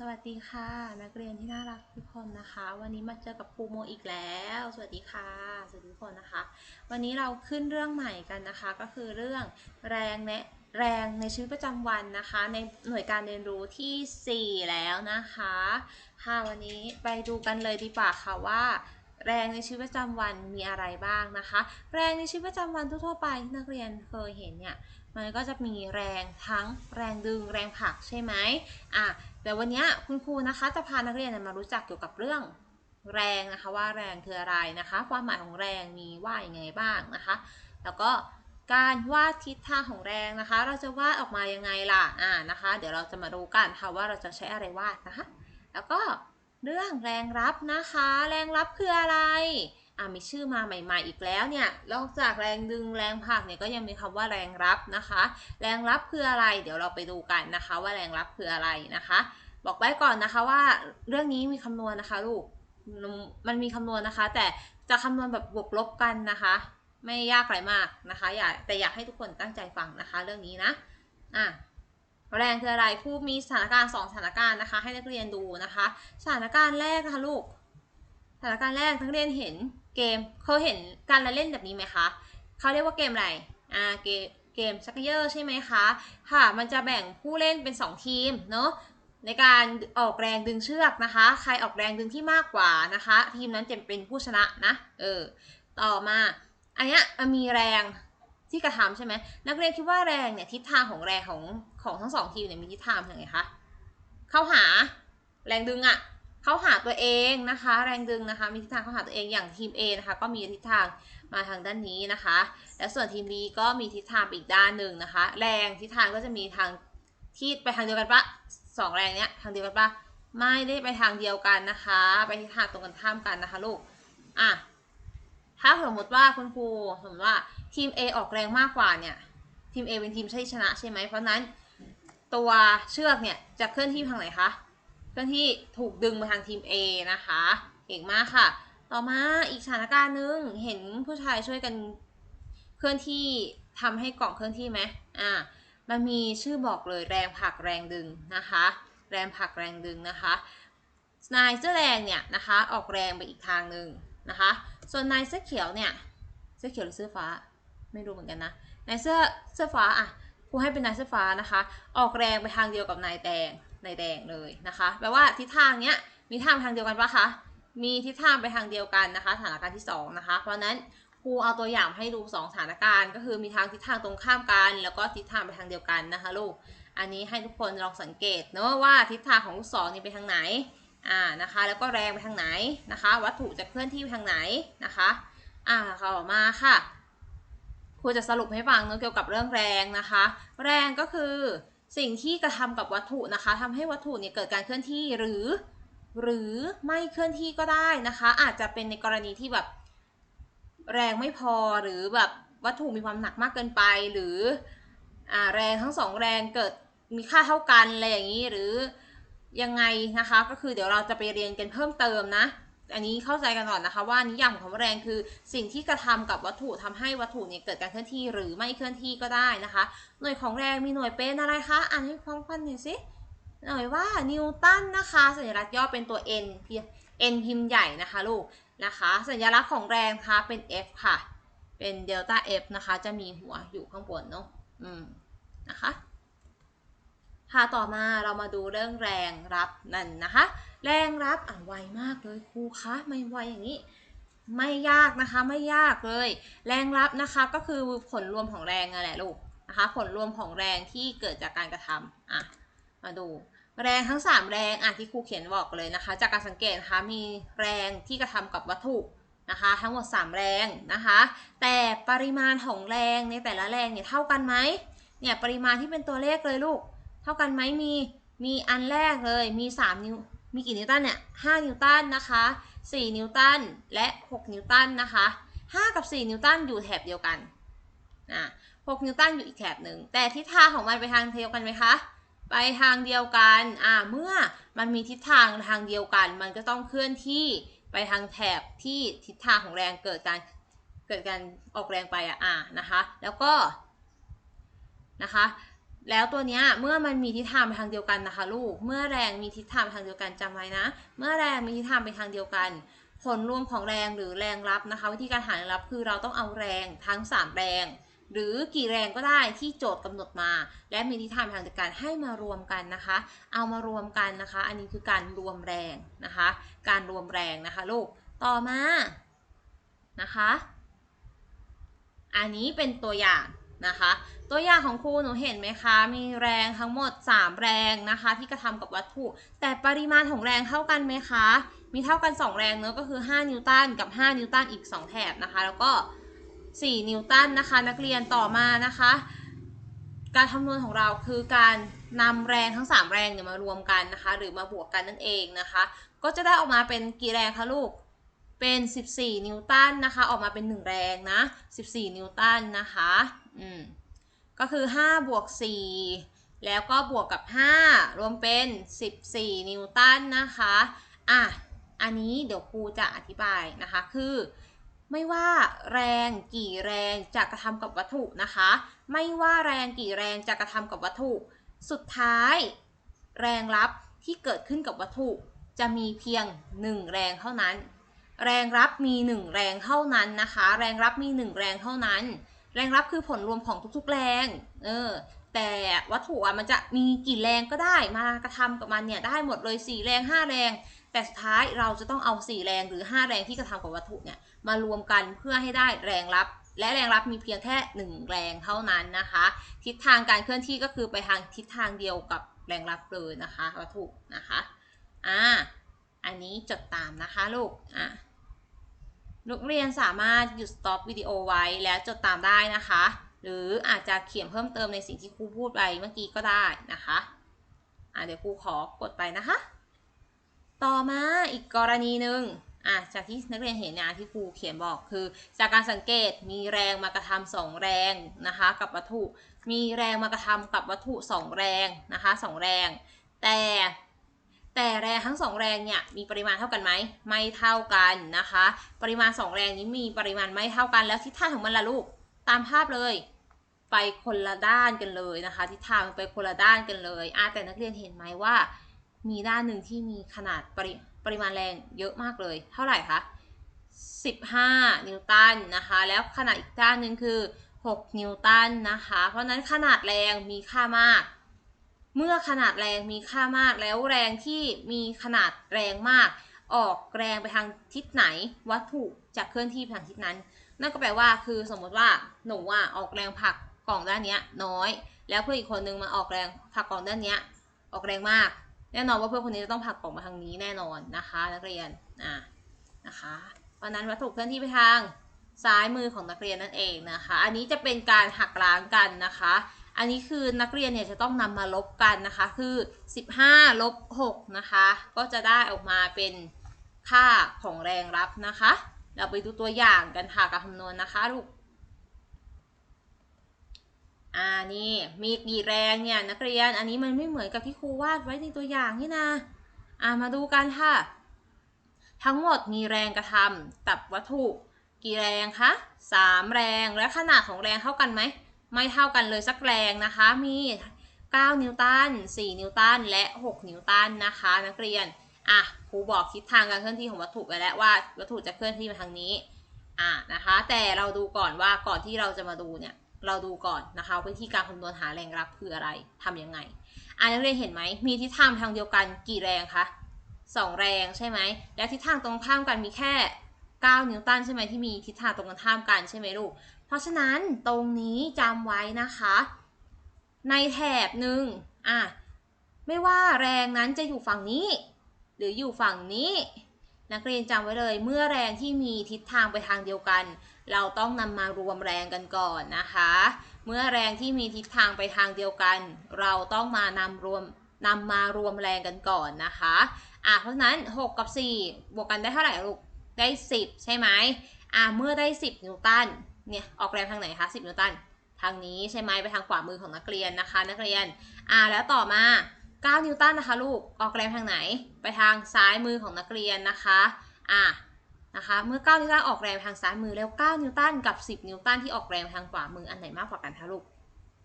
สวัสดีค่ะ นักเรียนที่น่ารักทุกคนนะคะ วันนี้มาเจอกับครูโมอีกแล้ว สวัสดีค่ะสวัสดีทุกคนนะคะ วันนี้เราขึ้นเรื่องใหม่กันนะคะ ก็คือเรื่องแรงในแรงในชีวิตประจำวันนะคะ ในหน่วยการเรียนรู้ที่ 4 แล้วนะคะค่ะวันนี้ไปดูกันเลยดีกว่าค่ะว่า แรงในชีวิตประจำวันมีอะไรบ้างนะคะ แรงในชีวิตประจำวันทั่วๆไปที่นักเรียนเคยเห็นเนี่ย มันก็จะมีแรงทั้งแรงดึงแรงผลักใช่ไหมอะแต่วันนี้คุณครูนะคะจะพานักเรียนมารู้จักเกี่ยวกับเรื่องแรงนะคะว่าแรงคืออะไรนะคะ ความหมายของแรงมีว่าอย่างไงบ้างนะคะ แล้วก็การวาดทิศทางของแรงนะคะ เราจะวาดออกมายังไงล่ะอ่านะคะ เดี๋ยวเราจะมาดูกันค่ะว่าเราจะใช้อะไรวาดนะคะ แล้วก็เรื่องแรงรับนะคะ แรงรับคืออะไร อ่ามีชื่อมาใหม่ ๆ อีกแล้วเนี่ยนอกจากแรงดึงแรงผลักเนี่ยก็ยังมีคำว่าแรงรับนะคะ แรงรับคืออะไร เดี๋ยวเราไปดูกันนะคะ ว่าแรงรับคืออะไรนะคะ บอกไว้ก่อนนะคะว่าเรื่องนี้มีคำนวณนะคะลูกมันมีคำนวณนะคะ แต่จะคำนวณแบบบวกลบกันนะคะ ไม่ยากอะไรมากนะคะอย่าแต่อยากให้ทุกคนตั้งใจฟังนะคะ เรื่องนี้นะอะแรงคืออะไรครูมีสถานการณ์ 2 สถานการณ์นะคะ ให้นักเรียนดูนะคะ สถานการณ์แรกนะคะลูก สถานการณ์แรกนักเรียนเห็น เกมเคยเห็นการละเล่นแบบนี้ไหมคะเขาเรียกว่าเกมอะไรอ่าเกมเกมชักเยอร์ใช่ไหมคะค่ะ มันจะแบ่งผู้เล่นเป็น 2 ทีมเนาะในการออกแรงดึงเชือกนะคะ ใครออกแรงดึงที่มากกว่านะคะ ทีมนั้นจะเป็นผู้ชนะนะเออต่อมาอันนี้มีแรงที่กระทำใช่ไหมนักเรียนคิดว่าแรงเนี่ยทิศทางของแรงของของทั้งสองทีมเนี่ยมีทิศทางยังไงคะเข้าหาแรงดึงอะ เข้าหาตัวเองนะคะ แรงดึงนะคะ มีทิศทางเข้าหาตัวเองอย่างทีม A นะคะ ก็มีทิศทางมาทางด้านนี้นะคะ และส่วนทีม B ก็มีทิศทางอีกด้านหนึ่งนะคะ แรงทิศทางก็จะมีทางที่ไปทางเดียวกันปะสองแรงเนี้ยทางเดียวกันปะไม่ได้ไปทางเดียวกันนะคะ ไปทิศทางตรงกันข้ามกันนะคะลูกอะถ้าสมมติว่าคุณครูสมมติว่าทีม A ออกแรงมากกว่าเนี่ยทีม A เป็นทีมที่ชนะใช่ไหมเพราะนั้น ตัวเชือกเนี่ยจะเคลื่อนที่ทางไหนคะ เคลื่อนที่ถูกดึงมาทางทีม A นะคะ เก่งมากค่ะ ต่อมาอีกสถานการณ์หนึ่งเห็นผู้ชายช่วยกันเคลื่อนที่ทำให้กล่องเคลื่อนที่ไหมอ่า มันมีชื่อบอกเลยแรงผลักแรงดึงนะคะ แรงผลักแรงดึงนะคะ นายเสื้อแดงเนี่ยนะคะออกแรงไปอีกทางหนึ่งนะคะ ส่วนนายเสื้อเขียวเนี่ยเสื้อเขียวหรือเสื้อฟ้าไม่รู้เหมือนกันนะนายเสื้อเสื้อฟ้าอะครูให้เป็นนายเสื้อฟ้านะคะ ออกแรงไปทางเดียวกับนายแดง นแดงเลยนะคะแปลว่าทิศทางเนี้ยมีทางทางเดียวกันปะคะมีทิศทางไปทางเดียวกันนะคะ สถานการณ์ที่ 2 นะคะ เพราะนั้นครูเอาตัวอย่างให้ดู 2 สถานการณ์ ก็คือมีทางทิศทางตรงข้ามกัน แล้วก็ทิศทางไปทางเดียวกันนะคะลูกอันนี้ให้ทุกคนลองสังเกตเนอะว่าทิศทางของลูกศรนี่ไปทางไหนอ่านะคะ แล้วก็แรงไปทางไหนนะคะ วัตถุจะเคลื่อนที่ไปทางไหนนะคะอ่าต่อมาค่ะครูจะสรุปให้ฟังเนอะเกี่ยวกับเรื่องแรงนะคะ แรงก็คือ สิ่งที่กระทำกับวัตถุนะคะทำให้วัตถุเนี่ยเกิดการเคลื่อนที่หรือ หรือไม่เคลื่อนที่ก็ได้นะคะ อาจจะเป็นในกรณีที่แบบแรงไม่พอหรือแบบวัตถุมีความหนักมากเกินไป หรืออ่าแรงทั้งสองแรงเกิดมีค่าเท่ากันอะไรอย่างนี้หรือยังไงนะคะ ก็คือเดี๋ยวเราจะไปเรียนกันเพิ่มเติมนะ อันนี้เข้าใจกันก่อนนะคะว่านิยามของแรงคือ สิ่งที่กระทำกับวัตถุทำให้วัตถุเนี่ยเกิดการเคลื่อนที่หรือไม่เคลื่อนที่ก็ได้นะคะ หน่วยของแรงมีหน่วยเป็นอะไรคะอ่านให้ฟังฟันหน่อยสิหน่วยว่านิวตันนะคะ สัญลักษณ์ย่อเป็นตัว n n พิมพ์ใหญ่นะคะลูกนะคะ สัญลักษณ์ของแรงนะคะเป็น F ค่ะ เป็นเดลต้า F นะคะ จะมีหัวอยู่ข้างบนเนาะอืมนะคะค่ะต่อมาเรามาดูเรื่องแรงรับนั่นนะคะ แรงรับอะไวมากเลยครูคะไม่ไวอย่างนี้ไม่ยากนะคะไม่ยากเลย แรงรับนะคะก็คือผลรวมของแรงนั่นแหละลูกนะคะผลรวมของแรงที่เกิดจากการกระทำอะมาดูแรงทั้ง 3 แรงอะที่ครูเขียนบอกเลยนะคะ จากการสังเกตนะคะมีแรงที่กระทำกับวัตถุนะคะ ทั้งหมด 3 แรงนะคะ แต่ปริมาณของแรงในแต่ละแรงเนี่ยเท่ากันไหมเนี่ยปริมาณที่เป็นตัวเลขเลยลูก เท่ากันไหมมีมีอันแรกเลยมี3นิ้ว มีกี่นิวตันเนี่ย5นิวตันนะคะ4นิวตันและ6นิวตันนะคะ5กับ4นิวตันอยู่แถบเดียวกันอะ6นิวตันอยู่อีกแถบหนึ่งแต่ทิศทางของมันไปทางเดียวกันไหมคะไปทางเดียวกันอ่าเมื่อมันมีทิศทางทางเดียวกัน มันก็ต้องเคลื่อนที่ไปทางแถบที่ทิศทางของแรงเกิดการเกิดการออกแรงไปอะอ่านะคะ แล้วก็นะคะ แล้วตัวเนี้ยเมื่อมันมีทิศทางไปทางเดียวกันนะคะลูก เมื่อแรงมีทิศทางไปทางเดียวกันจำไว้นะ เมื่อแรงมีทิศทางไปทางเดียวกัน ผลรวมของแรงหรือแรงรับนะคะ วิธีการหาแรงรับคือเราต้องเอาแรงทั้ง 3 แรง หรือกี่แรงก็ได้ที่โจทย์กำหนดมา และมีทิศทางไปทางเดียวกันให้มารวมกันนะคะ เอามารวมกันนะคะ อันนี้คือการรวมแรงนะคะ การรวมแรงนะคะลูก ต่อมานะคะ อันนี้เป็นตัวอย่าง นะคะ ตัวอย่างของครูหนูเห็นไหมคะ มีแรงทั้งหมด 3 แรงนะคะ ที่กระทำกับวัตถุ แต่ปริมาณของแรงเท่ากันไหมคะ มีเท่ากัน 2 แรงเนอะก็คือ 5 นิวตันกับ 5 นิวตันอีก 2 แถบนะคะ แล้วก็ 4 นิวตันนะคะ นักเรียนต่อมานะคะ การคำนวณของเราคือการนำแรงทั้ง 3 แรงเนี่ยมารวมกันนะคะ หรือมาบวกกันนั่นเองนะคะ ก็จะได้ออกมาเป็นกี่แรงคะลูกเป็น 14 นิวตันนะคะ ออกมาเป็น 1 แรงนะ 14 นิวตันนะคะ อืมก็คือ 5 บวก 4 แล้วก็บวกกับ 5 รวมเป็น 14 นิวตันนะคะ อะ อันนี้เดี๋ยวครูจะอธิบายนะคะ คือ ไม่ว่าแรงกี่แรงจะกระทำกับวัตถุนะคะ ไม่ว่าแรงกี่แรงจะกระทำกับวัตถุ สุดท้าย แรงรับที่เกิดขึ้นกับวัตถุ จะมีเพียง 1 แรงเท่านั้น แรงรับมี 1 แรงเท่านั้นนะคะ แรงรับมี 1 แรงเท่านั้น แรงรับคือผลรวมของทุกๆแรง เออ แต่วัตถุอะมันจะมีกี่แรงก็ได้มากระทำกับมันเนี่ยได้หมดเลย4แรง5แรง แต่สุดท้ายเราจะต้องเอา 4 แรงหรือ 5 แรงที่กระทำกับวัตถุเนี่ยมารวมกันเพื่อให้ได้แรงรับ และแรงรับมีเพียงแค่ 1 แรงเท่านั้นนะคะ ทิศทางการเคลื่อนที่ก็คือไปทางทิศทางเดียวกับแรงรับเลยนะคะ วัตถุนะคะอ่าอันนี้จดตามนะคะลูกอะ นักเรียนสามารถหยุด stop วิดีโอไว้แล้วจดตามได้นะคะ หรืออาจจะเขียนเพิ่มเติมในสิ่งที่ครูพูดไปเมื่อกี้ก็ได้นะคะอะเดี๋ยวครูขอกดไปนะคะ ต่อมาอีกกรณีหนึ่งอะจากที่นักเรียนเห็นนี่ยที่ครูเขียนบอกคือ จากการสังเกตมีแรงมากระทำสองแรงนะคะกับวัตถุ มีแรงมากระทำกับวัตถุสองแรงนะคะสองแรง แต่ แต่แรงทั้งสองแรงเนี่ยมีปริมาณเท่ากันไหมไม่เท่ากันนะคะ ปริมาณสองแรงนี้มีปริมาณไม่เท่ากันแล้วทิศทางของมันล่ะลูกตามภาพเลย ไปคนละด้านกันเลยนะคะ ทิศทางไปคนละด้านกันเลยอะแต่นักเรียนเห็นไหมว่า มีด้านหนึ่งที่มีขนาดปริปริมาณแรงเยอะมากเลย เท่าไหร่คะ15 นิวตันนะคะ แล้วขนาดอีกด้านหนึ่งคือ 6 นิวตันนะคะ เพราะนั้นขนาดแรงมีค่ามาก เมื่อขนาดแรงมีค่ามากแล้วแรงที่มีขนาดแรงมาก ออกแรงไปทางทิศไหน วัตถุจะเคลื่อนที่ไปทางทิศนั้น นั่นก็แปลว่าคือสมมติว่าหนูอะออกแรงผลักกล่องด้านนี้น้อย แล้วเพื่อนอีกคนนึงมาออกแรงผลักกล่องด้านนี้ออกแรงมาก แน่นอนว่าเพื่อนคนนี้จะต้องผลักกล่องมาทางนี้แน่นอนนะคะนักเรียนอ่านะคะเพราะนั้นวัตถุเคลื่อนที่ไปทางซ้ายมือของนักเรียนนั่นเองนะคะ อันนี้จะเป็นการหักล้างกันนะคะ อันนี้คือนักเรียนเนี่ยจะต้องนำมาลบกันนะคะ คือ 15 ลบ 6 นะคะ ก็จะได้ออกมาเป็นค่าของแรงรับนะคะ เราไปดูตัวอย่างกันค่ะการคำนวณนะคะลูก อ่านี่มีกี่แรงเนี่ยนักเรียน อันนี้มันไม่เหมือนกับที่ครูวาดไว้ในตัวอย่างนี่นะ อ่ามาดูกันค่ะ ทั้งหมดมีแรงกระทำกับวัตถุ กี่แรงคะสามแรงและขนาดของแรงเท่ากันไหม ไม่เท่ากันเลยสักแรงนะคะ มี 9 นิวตัน 4 นิวตัน และ 6 นิวตันนะคะ นักเรียน อะ ครูบอกทิศทางการเคลื่อนที่ของวัตถุไปแล้วว่าวัตถุจะเคลื่อนที่มาทางนี้ อะนะคะ แต่เราดูก่อนว่าก่อนที่เราจะมาดูเนี่ย เราดูก่อนนะคะวิธีการคำนวณหาแรงรับคืออะไรทำยังไง อะนักเรียนเห็นไหม มีทิศทางทางเดียวกันกี่แรงคะสองแรงใช่ไหม แล้วทิศทางตรงข้ามกันมีแค่9 นิวตันใช่ไหมที่มีทิศทางตรงกันข้ามกันใช่ไหมลูก เพราะฉะนั้นตรงนี้จำไว้นะคะ ในแถบหนึ่งอะไม่ว่าแรงนั้นจะอยู่ฝั่งนี้ หรืออยู่ฝั่งนี้ นักเรียนจำไว้เลยเมื่อแรงที่มีทิศทางไปทางเดียวกัน เราต้องนำมารวมแรงกันก่อนนะคะ เมื่อแรงที่มีทิศทางไปทางเดียวกัน เราต้องมานำรวมนำมารวมแรงกันก่อนนะคะอะเพราะฉะนั้น 6 กับ 4 บวกกันได้เท่าไหร่ลูกได้ 10 ใช่ไหมอะเมื่อได้ 10 นิวตัน เนี่ยออกแรงทางไหนคะ10 นิวตัน ทางนี้ใช่ไหมไปทางขวามือของนักเรียนนะคะ นักเรียนอ่าแล้วต่อมา 9 นิวตันนะคะ ลูกออกแรงทางไหน ไปทางซ้ายมือของนักเรียนนะคะอ่านะคะเมื่อ 9 นิวตันออกแรงทางซ้ายมือแล้ว 9 นิวตันกับ 10 นิวตันที่ออกแรงทางขวามืออันไหนมากกว่ากันคะลูก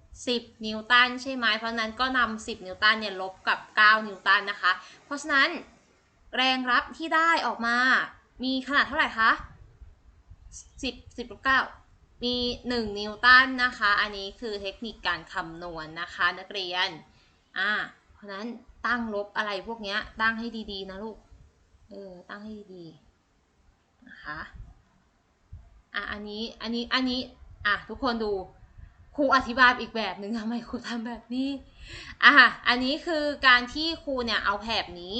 10 นิวตันใช่ไหมเพราะนั้นก็นำ10 นิวตันเนี่ยลบกับ 9 นิวตันนะคะ เพราะฉะนั้นแรงรับที่ได้ออกมา มีขนาดเท่าไหร่คะ 10 10ลบ9 มี 1 นิวตันนะคะ อันนี้คือเทคนิคการคำนวณนนะคะนักเรียน อ่า เพราะนั้นตั้งลบอะไรพวกเนี้ยตั้งให้ดีๆ นะลูก เออ ตั้งให้ดีๆนะคะ อะ อันนี้ อันนี้ อันนี้ อะ ทุกคนดู ครูอธิบายอีกแบบหนึ่งทำไมครูทำแบบนี้ อะ อันนี้คือการที่ครูเนี่ยเอาแถบนี้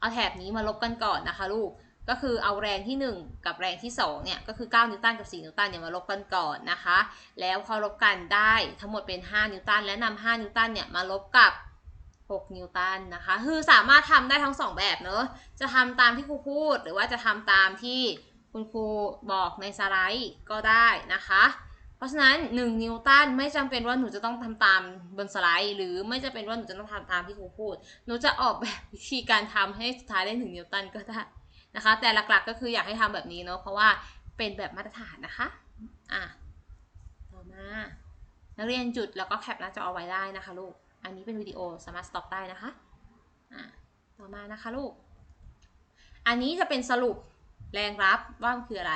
เอาแถบนี้มาลบกันก่อนนะคะลูก ก็คือเอาแรงที่ 1 กับแรงที่2เนี่ยก็คือ 9 นิวตันกับ 4 นิวตันเนี่ยมาลบกันก่อนนะคะ แล้วพอลบกันได้ทั้งหมดเป็น 5 นิวตันและนำ5นิวตันเนี่ยมาลบกับ 6 นิวตันนะคะคือสามารถทำได้ทั้ง 2 แบบเนอะจะทำตามที่ครูพูด หรือว่าจะทำตามที่คุณครูบอกในสไลด์ก็ได้นะคะ เพราะฉะนั้น 1 นิวตันไม่จำเป็นว่าหนูจะต้องทำตามบนสไลด์ หรือไม่จำเป็นว่าหนูจะต้องทำตามที่ครูพูด หนูจะออกแบบวิธีการทำให้สุดท้ายได้1นิวตันก็ได้ นะคะ แต่หลักๆก็คืออยากให้ทำแบบนี้เนาะเพราะว่าเป็นแบบมาตรฐานนะคะอะต่อมานักเรียนจุดแล้วก็แคปหน้าจอเอาไว้ได้นะคะลูกอันนี้เป็นวิดีโอสามารถสต็อปได้นะคะอะต่อมานะคะลูก อันนี้จะเป็นสรุปแรงรับว่ามันคืออะไร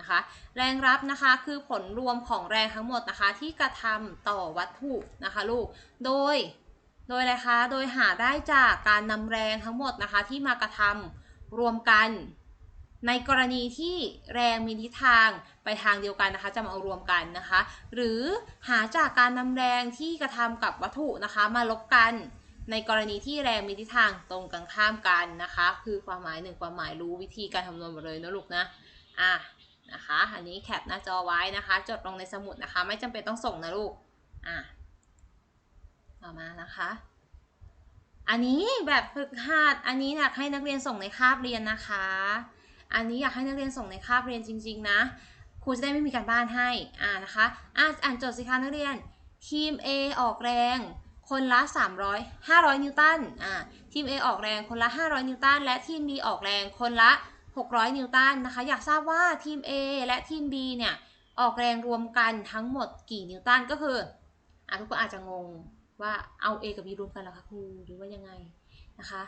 นะคะ แรงรับนะคะคือผลรวมของแรงทั้งหมดนะคะ ที่กระทำต่อวัตถุนะคะลูก โดย โดยอะไรคะ โดยหาได้จากการนำแรงทั้งหมดนะคะที่มากระทำ รวมกันในกรณีที่แรงมีทิศทางไปทางเดียวกันนะคะ จะมาเอารวมกันนะคะ หรือหาจากการนำแรงที่กระทำกับวัตถุนะคะ มาลบกัน ในกรณีที่แรงมีทิศทางตรงกันข้ามกันนะคะ คือความหมายหนึ่งความหมายรู้วิธีการคำนวณหมดเลยนะลูกนะอะนะคะ อันนี้แคปหน้าจอไว้นะคะ จดลงในสมุดนะคะ ไม่จำเป็นต้องส่งนะลูกอะต่อมานะคะ อันนี้แบบฝึกหัด อันนี้อยากให้นักเรียนส่งในคาบเรียนนะคะ อันนี้อยากให้นักเรียนส่งในคาบเรียนจริง ๆ นะ ครูจะได้ไม่มีการบ้านให้ อ่านะคะอ่าอ่านโจทย์สิคะนักเรียน ทีม A ออกแรง คนละ 300 500 นิวตัน อ่า ทีม A ออกแรงคนละ 500 นิวตัน และทีม B ออกแรงคนละ 600 นิวตันนะคะ อยากทราบว่าทีม A และทีม B เนี่ย ออกแรงรวมกันทั้งหมดกี่นิวตัน ก็คือ อะทุกคนอาจจะงง ว่าเอา A กับ B รวมกันหรอคะครูหรือว่ายังไงนะคะ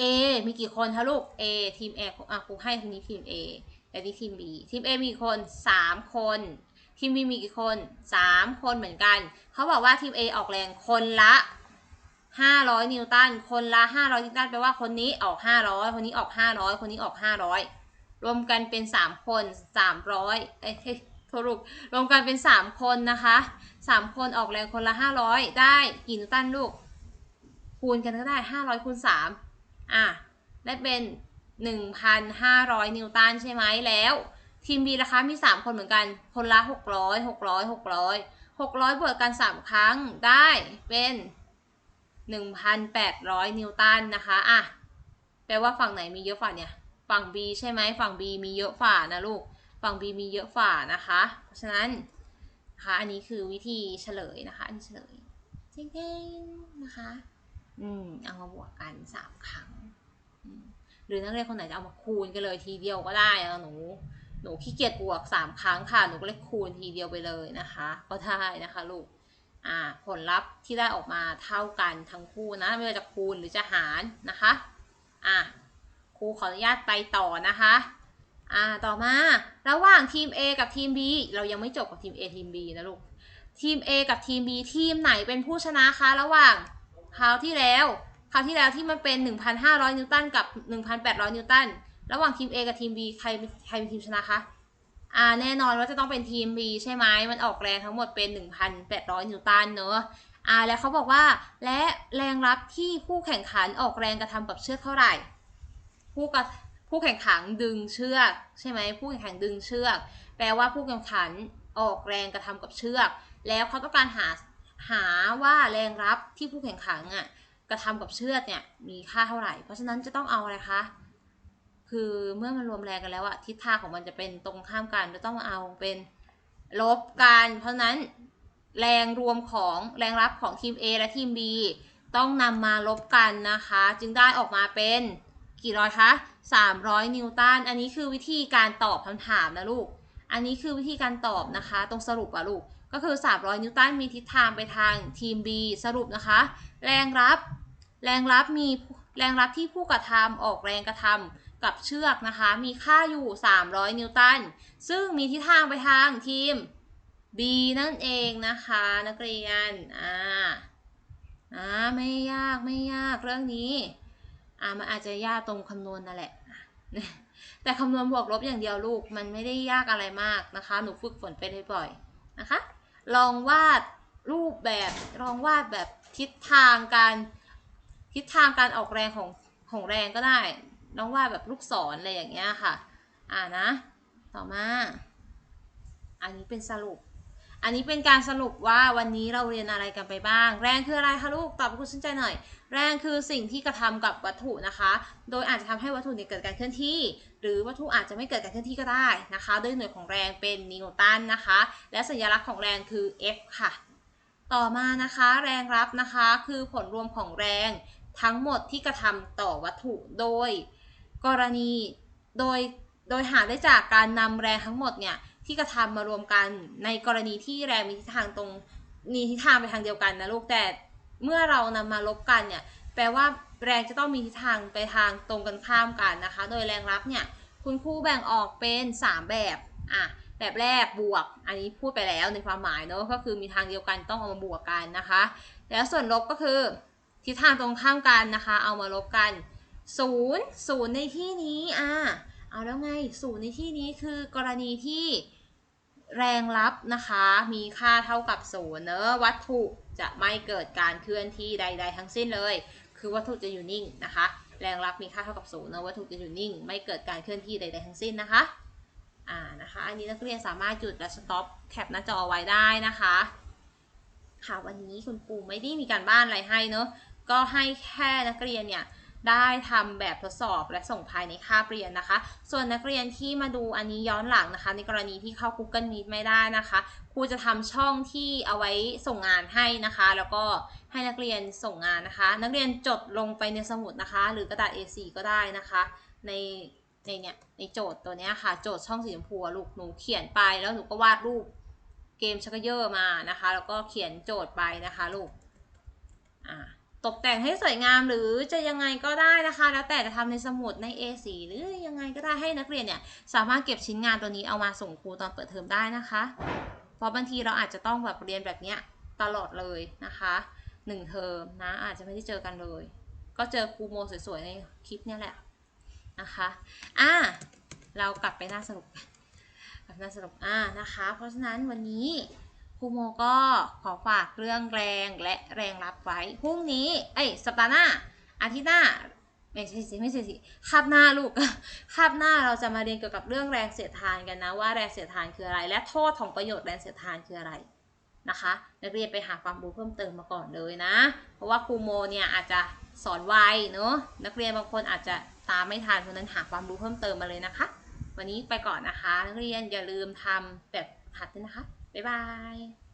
A มีกี่คนคะลูก A ทีม A อะครูให้ทีนี้ทีม A และนี่ทีม B ทีม A มีคน 3 คนทีม B มีกี่คน 3 คนเหมือนกัน เขาบอกว่าทีม A ออกแรงคนละ 500 นิวตัน คนละ 500 นิวตันแปลว่าคนนี้ออก 500 คนนี้ออก 500 คนนี้ออก 500 รวมกันเป็น 3 คน 300 เอ้ยเฮ้ยสรุปรวมกันเป็น 3 คนนะคะ 3คนออกแรงคนละ500ได้กี่นิวตันลูก คูณกันก็ได้500คูณ3อะ ได้เป็น1,500นิวตันใช่ไหมแล้ว ทีม B นะคะมี3คนเหมือนกัน คนละ600 600 600 600บวกกัน3ครั้งได้เป็น1,800นิวตันนะคะอะแปลว่าฝั่งไหนมีเยอะฝ่าเนี่ย ฝั่ง B ใช่ไหมฝั่ง B มีเยอะฝ่านะลูก ฝั่ง B มีเยอะฝ่านะคะ เพราะฉะนั้น นะคะอันนี้คือวิธีเฉลยนะคะ อันนี้เฉลยเท่งๆนะคะ อืมเอามาบวกกัน3ครั้งอืมหรือนักเรียนคนไหนจะเอามาคูณกันเลยทีเดียวก็ได้นะหนูหนูขี้เกียจบวก3ครั้งค่ะหนูก็เลยคูณทีเดียวไปเลยนะคะ ก็ได้นะคะลูกอ่าผลลัพธ์ที่ได้ออกมาเท่ากันทั้งคู่นะไม่ว่าจะคูณหรือจะหารนะคะอะครูขออนุญาตไปต่อนะคะ อ่าต่อมาระหว่างทีม A กับทีม B เรายังไม่จบกับทีม A ทีม B นะลูกทีม A กับทีม B ทีมไหนเป็นผู้ชนะคะระหว่างคราวที่แล้วคราวที่แล้วที่มันเป็น 1,500 นิวตันกับ 1,800 นิวตันระหว่างทีม A กับทีม B ใครใครเป็นทีมชนะคะอ่าแน่นอนว่าจะต้องเป็นทีม B ใช่ไหมมันออกแรงทั้งหมดเป็น 1,800 นิวตันเนอะอ่าแล้วเขาบอกว่าและแรงรับที่ผู้แข่งขันออกแรงกระทำกับเชือกเท่าไหร่ ผู้กระ ผู้แข่งขันดึงเชือกใช่ไหมผู้แข่งขันดึงเชือก แปลว่าผู้แข่งขันออกแรงกระทำกับเชือก แล้วเขาต้องการหาหาว่าแรงรับที่ผู้แข่งขันอะกระทำกับเชือกเนี่ยมีค่าเท่าไหร่ เพราะฉะนั้นจะต้องเอาอะไรคะ คือเมื่อมันรวมแรงกันแล้วอะทิศทางของมันจะเป็นตรงข้ามกันจะต้องเอาเป็นลบกัน เพราะฉะนั้นแรงรวมของแรงรับของทีม A และทีม B ต้องนำมาลบกันนะคะ จึงได้ออกมาเป็น กี่ร้อยคะ300 นิวตัน อันนี้คือวิธีการตอบคำถามนะลูก อันนี้คือวิธีการตอบนะคะ ตรงสรุปอะลูก ก็คือ 300 นิวตันมีทิศทางไปทางทีม B สรุปนะคะ แรงรับ แรงรับมีแรงรับที่ผู้กระทำออกแรงกระทำกับเชือกนะคะ มีค่าอยู่ 300 นิวตัน ซึ่งมีทิศทางไปทางทีม B นั่นเองนะคะนักเรียน อ่า อ่า ไม่ยากไม่ยากเรื่องนี้ อ่ามันอาจจะยากตรงคำนวณนั่นแหละแต่คำนวณบวกลบอย่างเดียวลูกมันไม่ได้ยากอะไรมากนะคะ หนูฝึกฝนไปบ่อยๆนะคะ ลองวาดรูปแบบลองวาดแบบทิศทางการทิศทางการออกแรงของของแรงก็ได้ลองวาดแบบลูกศรอะไรอย่างเงี้ยค่ะ อ่านะ ต่อมา อันนี้เป็นสรุป อันนี้เป็นการสรุปว่าวันนี้เราเรียนอะไรกันไปบ้าง แรงคืออะไรคะลูก ตอบคุณสนใจหน่อย แรงคือสิ่งที่กระทำกับวัตถุนะคะ โดยอาจจะทำให้วัตถุเนี่ยเกิดการเคลื่อนที่ หรือวัตถุอาจจะไม่เกิดการเคลื่อนที่ก็ได้นะคะ โดยหน่วยของแรงเป็นนิวตันนะคะ และสัญลักษณ์ของแรงคือ F ค่ะ ต่อมานะคะแรงรับนะคะคือผลรวมของแรงทั้งหมดที่กระทำต่อวัตถุโดย กรณีโดยโดยหาได้จากการนำแรงทั้งหมดเนี่ย ที่กระทำมารวมกันในกรณีที่แรงมีทิศทางตรงมีทิศทางไปทางเดียวกันนะลูกแต่เมื่อเรานำมาลบกันเนี่ยแปลว่าแรงจะต้องมีทิศทางไปทางตรงกันข้ามกันนะคะ โดยแรงรับเนี่ยคุณครูแบ่งออกเป็น 3 แบบอะแบบแรกบวก อันนี้พูดไปแล้วในความหมายเนอะก็คือมีทางเดียวกันต้องเอามาบวกกันนะคะ แล้วส่วนลบก็คือทิศทางตรงข้ามกันนะคะ เอามาลบกันศูนย์ศูนย์ในที่นี้อะเอาแล้วไงศูนย์ในที่นี้คือกรณีที่ แรงรับนะคะ มีค่าเท่ากับศูนย์เนอะวัตถุจะไม่เกิดการเคลื่อนที่ใด ๆ ทั้งสิ้นเลย คือวัตถุจะอยู่นิ่งนะคะ แรงรับมีค่าเท่ากับศูนย์เนอะวัตถุจะอยู่นิ่ง ไม่เกิดการเคลื่อนที่ใด ๆ ทั้งสิ้นนะคะอ่านะคะอันนี้นักเรียนสามารถหยุดและสต็อปแคปหน้าจอไว้ได้นะคะ ค่ะวันนี้คุณครูไม่ได้มีการบ้านอะไรให้เนอะก็ให้แค่นักเรียนเนี่ย ได้ทำแบบทดสอบและส่งภายในคาบเรียนนะคะ ส่วนนักเรียนที่มาดูอันนี้ย้อนหลังนะคะ ในกรณีที่เข้า Google Meet ไม่ได้นะคะครูจะทำช่องที่เอาไว้ส่งงานให้นะคะ แล้วก็ให้นักเรียนส่งงานนะคะ นักเรียนจดลงไปในสมุดนะคะ หรือกระดาษ A4 ก็ได้นะคะ ในในเนี่ยในโจทย์ตัวเนี้ยค่ะ โจทย์ช่องสีชมพูลูกหนูเขียนไปแล้วหนูก็วาดรูปเกมชักเยอร์มานะคะ แล้วก็เขียนโจทย์ไปนะคะลูกอ่า กแต่งให้สวยงามหรือจะยังไงก็ได้นะคะ แล้วแต่จะทำในสมุดใน A4 หรือยังไงก็ได้ให้นักเรียนเนี่ยสามารถเก็บชิ้นงานตัวนี้เอามาส่งครูตอนเปิดเทอมได้นะคะ เพราะบางทีเราอาจจะต้องแบบเรียนแบบเนี้ยตลอดเลยนะคะหนึ่งเทอมนะอาจจะไม่ได้เจอกันเลย ก็เจอครูโมสวยๆในคลิปเนี้ยแหละนะคะอะเรากลับไปหน้าสรุปกลับหน้าสรุปอ่านะคะ เพราะฉะนั้นวันนี้ ครูโมก็ขอฝากเรื่องแรงและแรงรับไว้พรุ่งนี้ เอ้ยสัปดาห์หน้าอาทิตย์หน้าไม่ใช่สิไม่ใช่สิคาบหน้าลูกคาบหน้าเราจะมาเรียนเกี่ยวกับเรื่องแรงเสียดทานกันนะว่าแรงเสียดทานคืออะไร และโทษของประโยชน์แรงเสียดทานคืออะไรนะคะนักเรียนไปหาความรู้เพิ่มเติมมาก่อนเลยนะ เพราะว่าครูโมเนี่ยอาจจะสอนไวเนอะนักเรียนบางคนอาจจะตามไม่ทันเพราะนั้นหาความรู้เพิ่มเติมมาเลยนะคะ วันนี้ไปก่อนนะคะ นักเรียนอย่าลืมทำแบบหัดด้วยนะคะ บ๊ายบาย